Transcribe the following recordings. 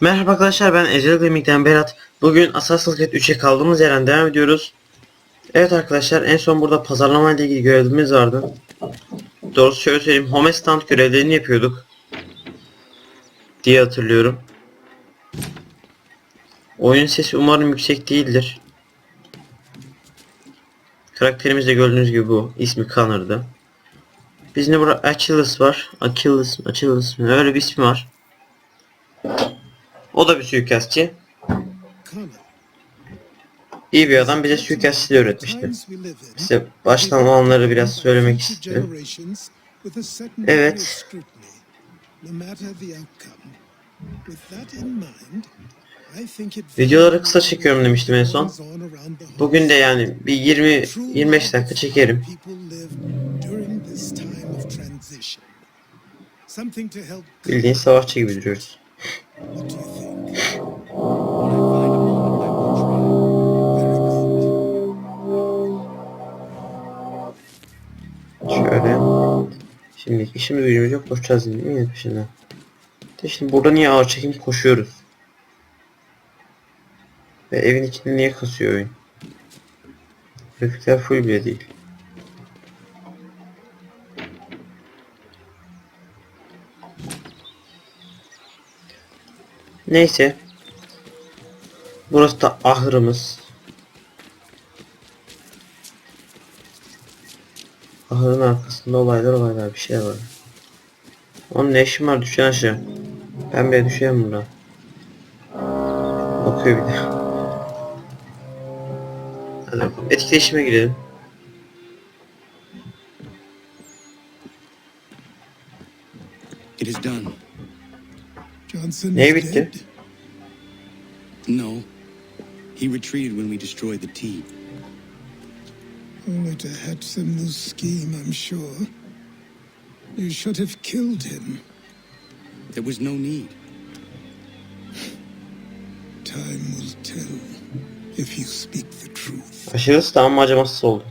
Merhaba arkadaşlar ben Ecel Gaming'den Berat. Bugün Assassin's Creed 3'e kaldığımız yerden devam ediyoruz. Evet arkadaşlar en son burada pazarlama ile ilgili görevimiz vardı. Doğrusu şöyle söyleyeyim home stand görevlerini yapıyorduk. Diye hatırlıyorum. Oyun sesi umarım yüksek değildir. Karakterimiz de gördüğünüz gibi bu. İsmi Connor'dı. Bizim burada Achilles var. Achilles, Achilles mi? Öyle bir ismi var. O da bir suikastçı. İyi bir adam bize suikastçılığı öğretmişti. Size baştan olanları biraz söylemek certain Evet. Videoları kısa çekiyorum demiştim en son. Bugün de yani bir 20-25 dakika çekerim. Bildiğin savaşçı gibi duruyoruz. Şöyle. Şimdi işimiz gücümüz yok koşacağız yine peşinden. De şimdi burada niye ağır çekim koşuyoruz? Ve evin içinde niye kasıyor oyun? Grafikler full bile değil. Neyse. Burası da ahırımız. Ahırın arkasında olaylar olaylar bir şey var. Onun ne işim var düşen aşağı. Ben bile düşeyim burada. Bakıyor bir de. Hadi etkileşime girelim. It is done. Johnson Neye is bitti? dead. No. He retreated when we destroyed the T. Only to hatch some new scheme, I'm sure. You should have killed him. There was no need. Time will tell if you speak the truth. Aşırı ısı ama acımasız oldu.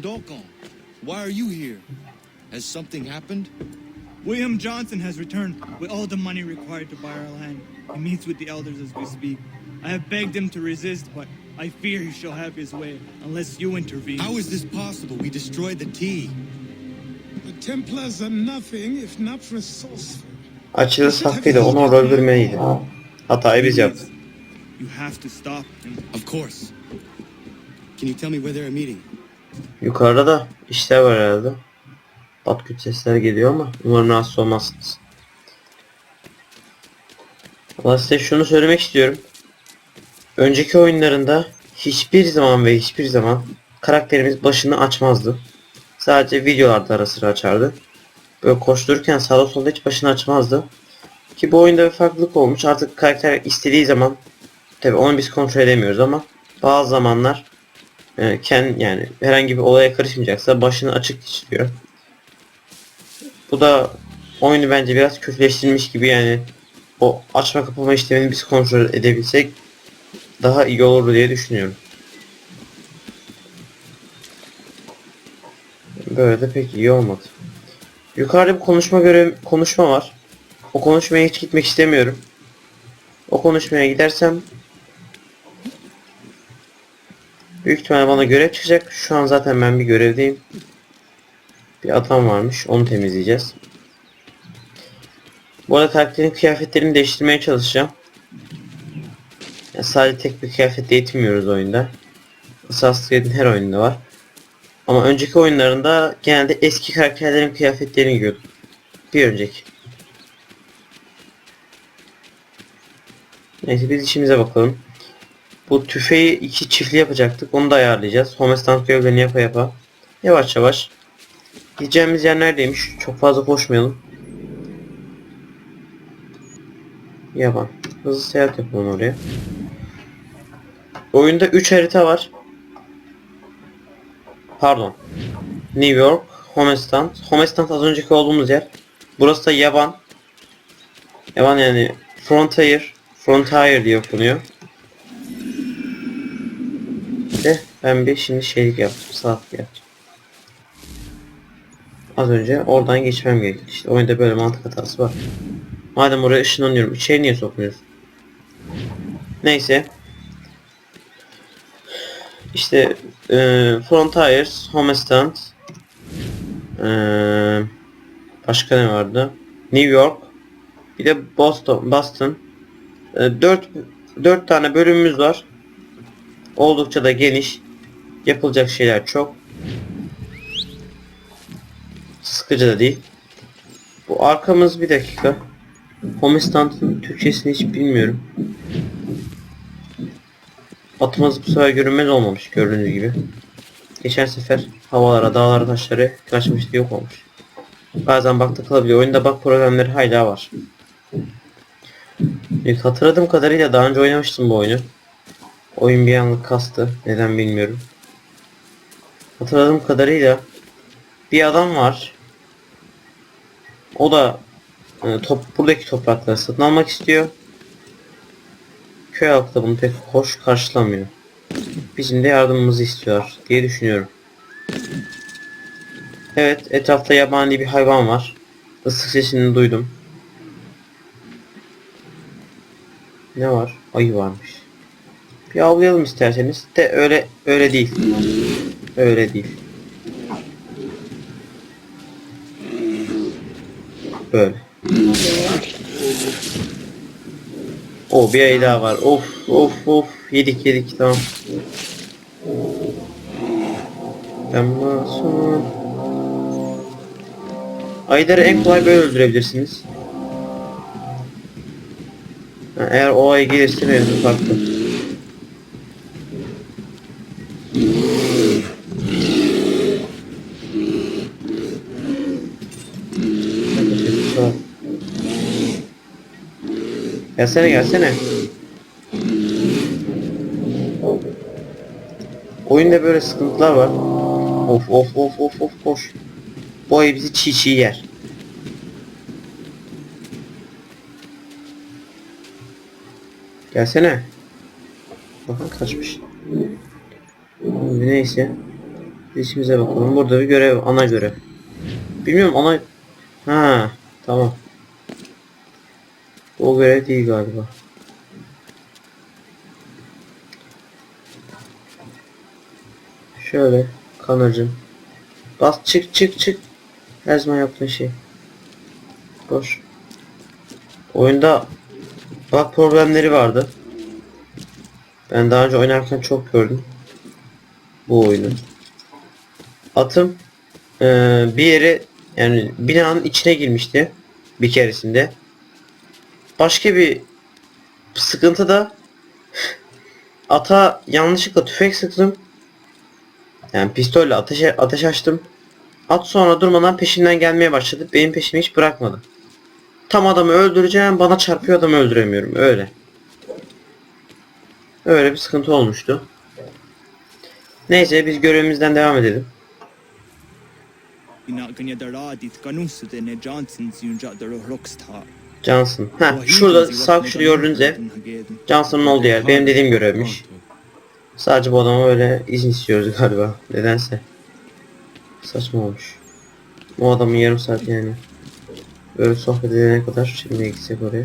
Ganon Dokon, why are you here? Has something happened? William Johnson has returned with all the money required to buy our land. He meets with the elders as we speak. I have begged him to resist, but I fear he shall have his way unless you intervene. How is this possible? We destroyed the tea. The Templars are nothing if not resourceful. Açılış hakkıyla onu öldürmeliydi. Hatayı biz yaptık. You have to stop him. Of course. Can you tell me where they're meeting? Yukarıda da işler var herhalde. Bat güç sesler geliyor ama umarım rahatsız olmazsınız. Valla size şunu söylemek istiyorum. Önceki oyunlarında hiçbir zaman ve hiçbir zaman karakterimiz başını açmazdı. Sadece videolarda ara sıra açardı. Böyle koştururken sağda solda hiç başını açmazdı. Ki bu oyunda bir farklılık olmuş. Artık karakter istediği zaman tabi onu biz kontrol edemiyoruz ama bazı zamanlar e, ken yani herhangi bir olaya karışmayacaksa başını açık istiyor. Bu da oyunu bence biraz kötüleştirmiş gibi yani o açma kapama işlemini biz kontrol edebilsek daha iyi olur diye düşünüyorum. Böyle de pek iyi olmadı. Yukarıda bir konuşma görev konuşma var. O konuşmaya hiç gitmek istemiyorum. O konuşmaya gidersem Büyük ihtimalle bana görev çıkacak. Şu an zaten ben bir görevdeyim. Bir adam varmış. Onu temizleyeceğiz. Bu arada karakterin kıyafetlerini değiştirmeye çalışacağım. Yani sadece tek bir kıyafetle yetmiyoruz oyunda. Assassin's Creed'in her oyununda var. Ama önceki oyunlarında genelde eski karakterlerin kıyafetlerini giyiyorduk. Bir önceki. Neyse biz işimize bakalım. Bu tüfeği iki çiftli yapacaktık. Onu da ayarlayacağız. Homestand görevlerini yapa yapa. Yavaş yavaş. Gideceğimiz yer neredeymiş? Çok fazla koşmayalım. Yaban. Hızlı seyahat yapalım oraya. Oyunda 3 harita var. Pardon. New York, Homestand. Homestand az önceki olduğumuz yer. Burası da yaban. Yaban yani Frontier. Frontier diye okunuyor. De Ben bir şimdi şeylik yaptım. Saatlik yaptım. Az önce oradan geçmem gerekiyor. İşte oyunda böyle mantık hatası var. Madem oraya ışınlanıyorum. İçeri niye sokmuyorsun? Neyse. İşte e, Frontiers, Homestand, e, başka ne vardı? New York, bir de Boston, Boston. E, 4 4 tane bölümümüz var. Oldukça da geniş. Yapılacak şeyler çok. Sıkıcı da değil. Bu arkamız bir dakika. Homestand'ın Türkçesini hiç bilmiyorum. Atımız bu sefer görünmez olmamış gördüğünüz gibi. Geçen sefer havalara, dağlara, taşları kaçmıştı yok olmuş. Bazen bug takılabiliyor. Oyunda bug problemleri hala var. Hatırladığım kadarıyla daha önce oynamıştım bu oyunu. Oyun bir anlık kastı. Neden bilmiyorum. Hatırladığım kadarıyla bir adam var. O da e, top, buradaki toprakları satın almak istiyor. Köy halkı da bunu pek hoş karşılamıyor. Bizim de yardımımızı istiyor diye düşünüyorum. Evet etrafta yabani bir hayvan var. Isık sesini duydum. Ne var? Ayı varmış. Bir avlayalım isterseniz. De öyle öyle değil. Öyle değil. Böyle. O bir ayı daha var. Of of of. Yedik yedik tamam. Ben masum. Ayıları en kolay böyle öldürebilirsiniz. Eğer o ay gelirse mevzu farklı. Gelsene gelsene. Oyunda böyle sıkıntılar var. Of of of of of koş. Bu ayı bizi çiğ çiğ yer. Gelsene. Bakın kaçmış. Neyse. İşimize bakalım. Burada bir görev, ana görev. Bilmiyorum ana... Ha, tamam. O görev değil galiba. Şöyle kanırcım. Bas çık çık çık. Her zaman yaptığın şey. Boş. Oyunda bak problemleri vardı. Ben daha önce oynarken çok gördüm. Bu oyunu. Atım eee, bir yere yani binanın içine girmişti bir keresinde. Başka bir sıkıntı da ata yanlışlıkla tüfek sıktım. Yani pistolle ateş, ateş açtım. At sonra durmadan peşinden gelmeye başladı. Benim peşimi hiç bırakmadı. Tam adamı öldüreceğim bana çarpıyor adamı öldüremiyorum. Öyle. Öyle bir sıkıntı olmuştu. Neyse biz görevimizden devam edelim. Inakan daradit kanusute ne Johnson yunca daro rockstar. Johnson. Ha şurada sağ şurada gördüğünüz ev. Johnson'ın olduğu yer. Benim dediğim görevmiş. Sadece bu adama öyle izin istiyoruz galiba. Nedense. Saçma olmuş. O adamın yarım saat yani. Böyle sohbet edene kadar şimdi gitsek oraya.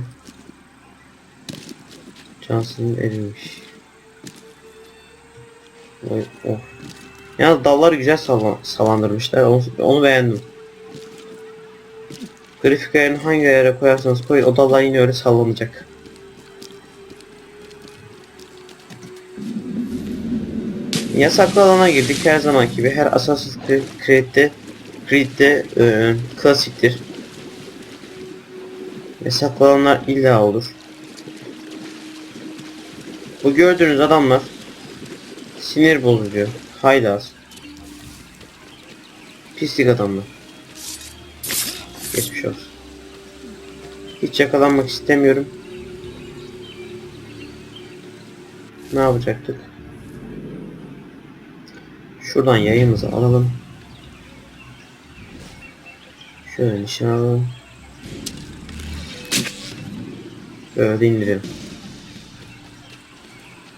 Johnson'ın eviymiş. Oy, of. Yalnız dalları güzel sallan sallandırmışlar. Onu, onu beğendim. Grafik hangi ayara koyarsanız koyun o dallar yine öyle sallanacak. Yasaklı alana girdik her zaman gibi. Her Assassin's Creed'de Creed'de e, klasiktir. Yasaklı alanlar illa olur. Bu gördüğünüz adamlar sinir bozucu, haylaz, pislik adamlar. Geçmiş olsun. Hiç yakalanmak istemiyorum. Ne yapacaktık? Şuradan yayımızı alalım. Şöyle nişan alalım. Böyle indirelim.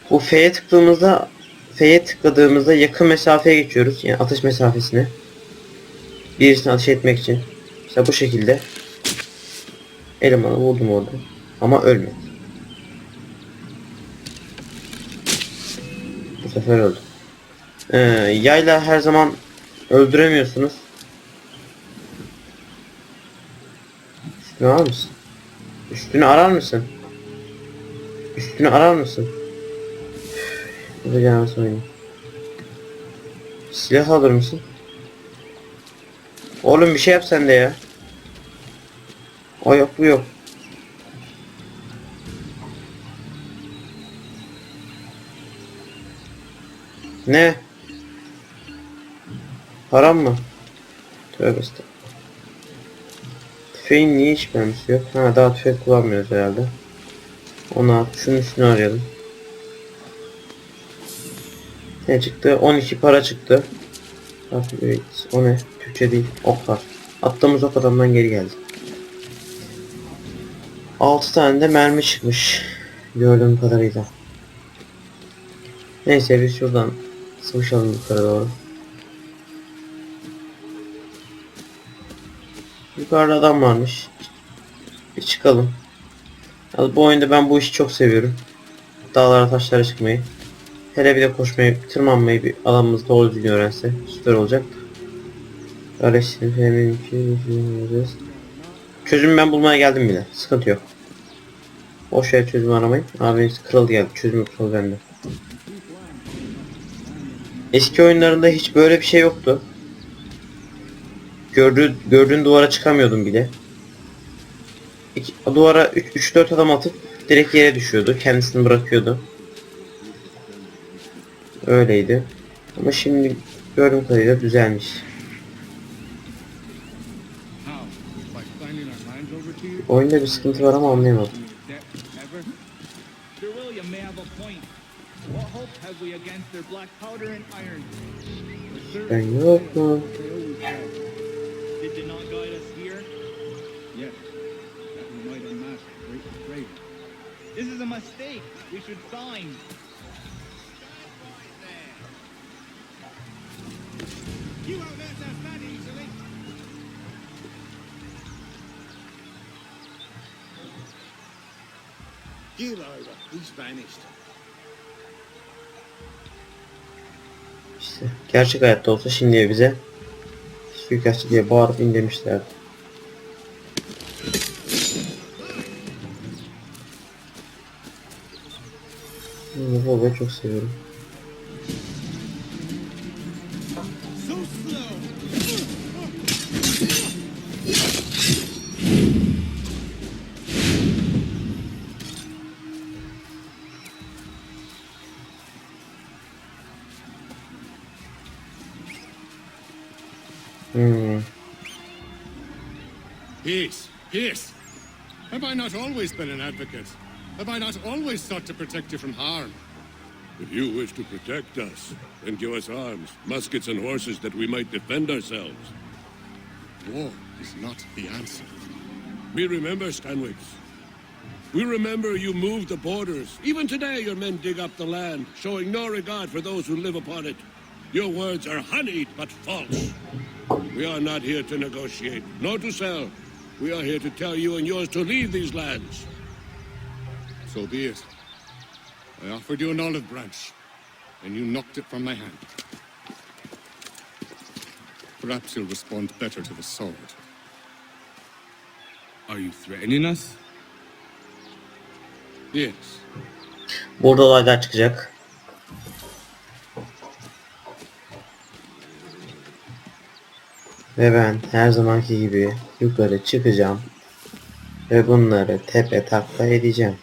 Bu F'ye tıkladığımızda F'ye tıkladığımızda yakın mesafeye geçiyoruz. Yani atış mesafesine. Birisini ateş etmek için. Mesela bu şekilde. Elemanı vurdum orada. Ama ölmedi. Bu sefer öldü. Ee, yayla her zaman öldüremiyorsunuz. Üstünü arar mısın? Üstünü arar mısın? Üstünü arar mısın? Bu da gelmez oyunu. Silah alır mısın? Oğlum bir şey yap sen de ya. O yok bu yok. Ne? Param mı? Tövbe estağfurullah. Tüfeğin niye hiç mermisi yok? Ha daha tüfek kullanmıyoruz herhalde. Onu at. Şunun üstünü arayalım. Ne çıktı? 12 para çıktı. Bak, evet, O ne? Türkçe değil. Ok var. Attığımız ok adamdan geri geldi. 6 tane de mermi çıkmış. Gördüğüm kadarıyla. Neyse biz şuradan sıvışalım yukarı doğru. Yukarıda adam varmış. Bir çıkalım. Yalnız bu oyunda ben bu işi çok seviyorum. Dağlara taşlara çıkmayı. Hele bir de koşmayı, tırmanmayı bir adamımız doğru düzgün öğrense süper olacak. Kardeşlerim mümkün Çözümü ben bulmaya geldim bile. Sıkıntı yok. Boş yer çözüm aramayın. Abiniz kırıldı geldi. Çözüm yok bende. Eski oyunlarında hiç böyle bir şey yoktu. Gördüğü, gördüğün duvara çıkamıyordum bile. İki, duvara 3-4 adam atıp direkt yere düşüyordu. Kendisini bırakıyordu. Öyleydi. Ama şimdi gördüğüm kadarıyla düzelmiş. Oyunda bir sıkıntı var ama anlayamadım. Ben yok mu? This is a mistake. We should sign. Give over. He's vanished. İşte gerçek hayatta olsa şimdiye bize suikastçı diye bağırıp indirmişlerdi. Bu babayı çok seviyorum. Always been an advocate? Have I not always sought to protect you from harm? If you wish to protect us, then give us arms, muskets, and horses that we might defend ourselves. War is not the answer. We remember, Stanwix. We remember you moved the borders. Even today, your men dig up the land, showing no regard for those who live upon it. Your words are honeyed but false. We are not here to negotiate, nor to sell. We are here to tell you and yours to leave these lands. So be it. I offered you an olive branch, and you knocked it from my hand. Perhaps you'll respond better to the sword. Are you threatening us? Yes. Burada olaylar çıkacak. Ve ben her zamanki gibi yukarı çıkacağım. Ve bunları tepe takla edeceğim.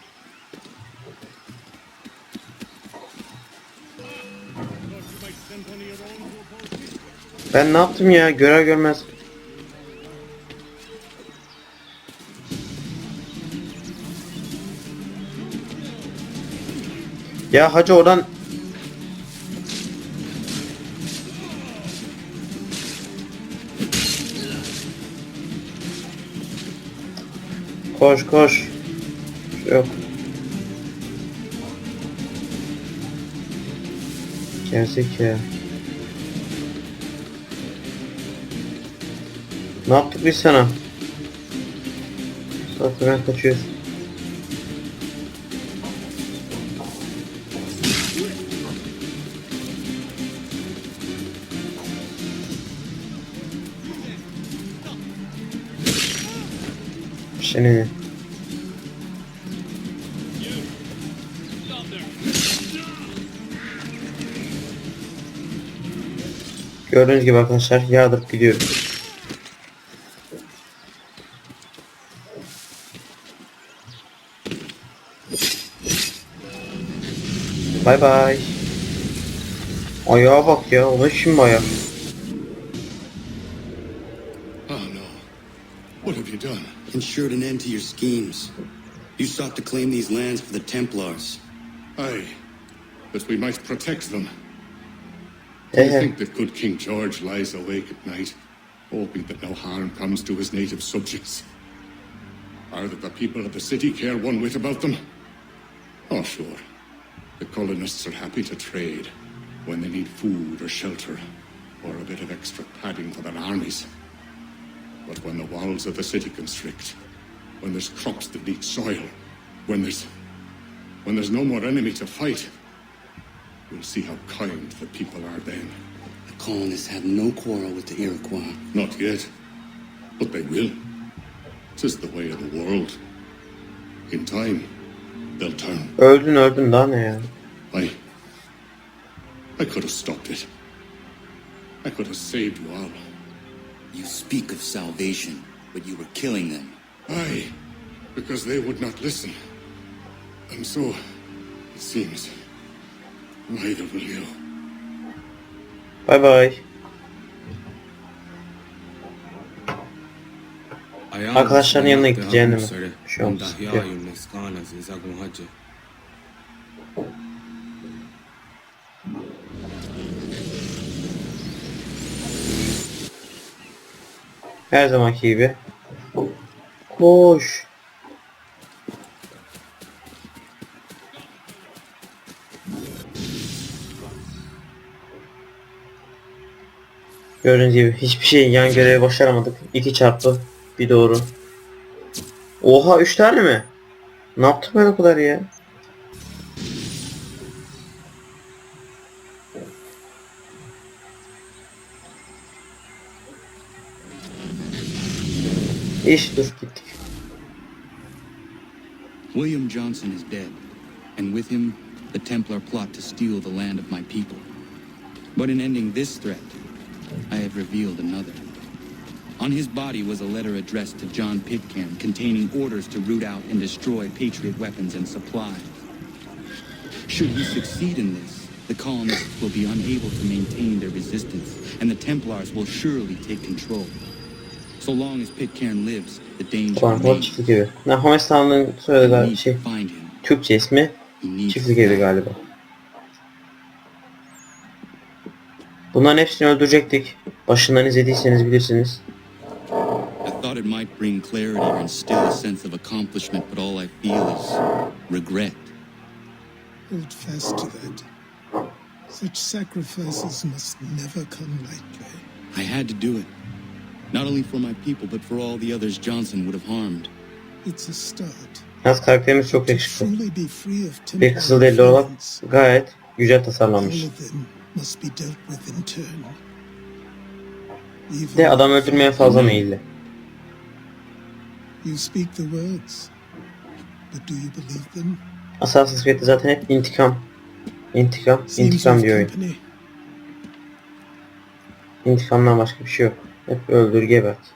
Ben ne yaptım ya? Görer görmez. Ya hacı oradan Koş koş. Yok. Yazık ya. Ne yaptık biz sana? Zaten ben Seni. Gördüğünüz gibi arkadaşlar yağdırıp gidiyorum. Bay bay. Ayağa bak ya. O da şimdi ayak. Ensured an end to your schemes. You sought to claim these lands for the Templars. Aye, that we might protect them. Do you think that good King George lies awake at night, hoping that no harm comes to his native subjects? Or that the people of the city care one whit about them? Oh, sure. The colonists are happy to trade when they need food or shelter, or a bit of extra padding for their armies. But when the walls of the city constrict, when there's crops that need soil, when there's when there's no more enemy to fight, we'll see how kind the people are then. The colonists have no quarrel with the Iroquois. Not yet, but they will. Tis the way of the world. In time, they'll turn. Öldün öldün daha ne ya? I. I could have stopped it. I could have saved you all. You speak of salvation, but you were killing them. Aye, because they would not listen. And so, it seems, neither will you. Bye bye. Arkadaşların yanına gitti cehenneme. Bir şey olmaz. Her zamanki gibi. Koş. Gördüğünüz gibi hiçbir şey yan görevi başaramadık. 2 çarpı bir doğru. Oha 3 tane mi? Ne yaptık ben o kadar ya? William Johnson is dead, and with him, the Templar plot to steal the land of my people. But in ending this threat, I have revealed another. On his body was a letter addressed to John Pitcairn containing orders to root out and destroy Patriot weapons and supplies. Should he succeed in this, the colonists will be unable to maintain their resistance, and the Templars will surely take control. So long as Pitcairn lives, the danger remains. çiftlik evi. Soyadı We galiba need şey. to find him. Türkçe ismi He needs çiftlik evi galiba. Bunların hepsini öldürecektik. Başından izlediyseniz bilirsiniz. I thought it might bring clarity or instill a sense of accomplishment, but all I feel is regret. Hold fast to that. Such sacrifices must never come lightly. I had to do it. Not only for my people, but for all the others Johnson would have harmed. It's a start. Yalnız karakterimiz çok To yakışıklı. Bir Kızılderili olarak gayet güzel tasarlanmış. De adam öldürmeye fazla meyilli. You speak the words, but do you believe them? Assassin's Creed'de zaten hep intikam. İntikam, intikam diyor oyun. İntikamdan başka bir şey yok. Hep öldür gebert.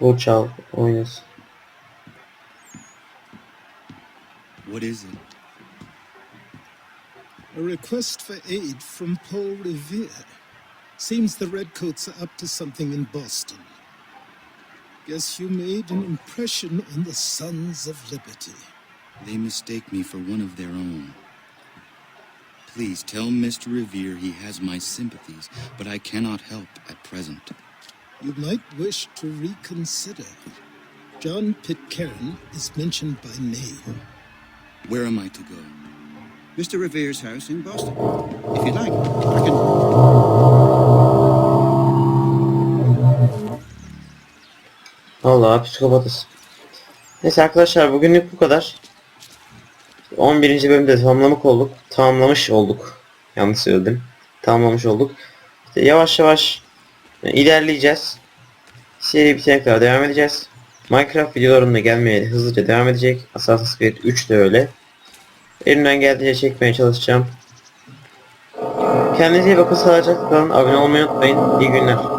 Vur çal, oynasın. What is it? A request for aid from Paul Revere. Seems the Redcoats are up to something in Boston. Guess you made an impression on the Sons of Liberty. They mistake me for one of their own. Please tell Mr. Revere he has my sympathies, but I cannot help at present. You might wish to reconsider. John Pitcairn is mentioned by name. Where am I to go? Mr. Revere's house in Boston. If you'd like, I can. Allah psikopatız. Neyse arkadaşlar bugünlük bu kadar. 11. bölümde tamamlamak olduk. Tamamlamış olduk. Yanlış söyledim. Tamamlamış olduk. İşte yavaş yavaş e, ilerleyeceğiz. Seri bitene kadar devam edeceğiz. Minecraft videolarında gelmeye hızlıca devam edecek. Assassin's Creed 3 de öyle. Elimden geldiğince çekmeye çalışacağım. Kendinize iyi bakın sağlıcakla kalın. Abone olmayı unutmayın. İyi günler.